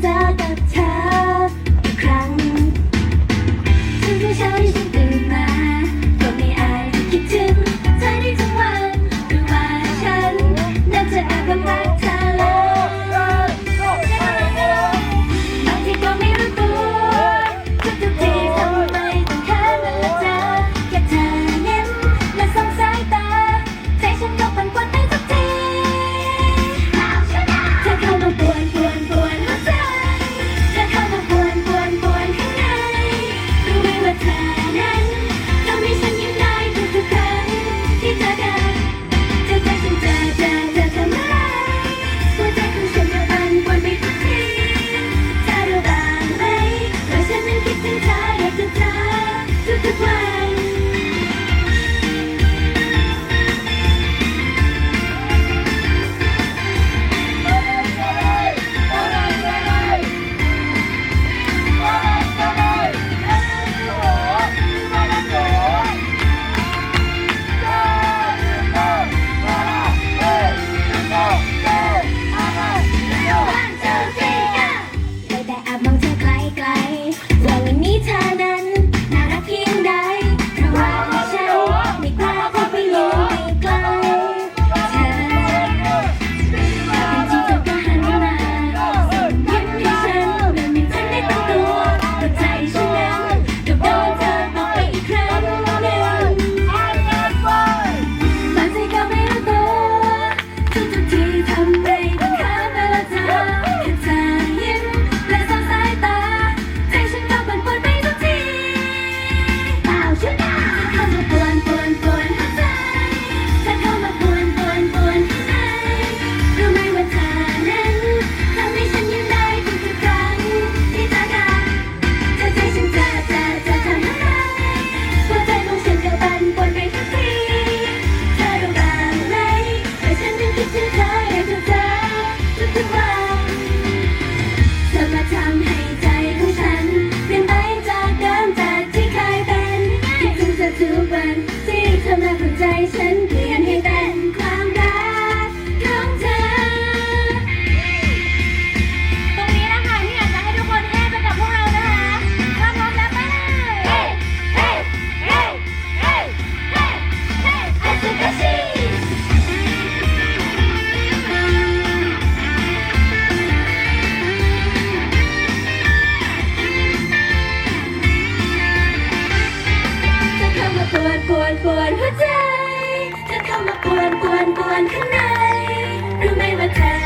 的感 reputation. Yeah. วนปวนข้างในรู้ไหมว่าเธอ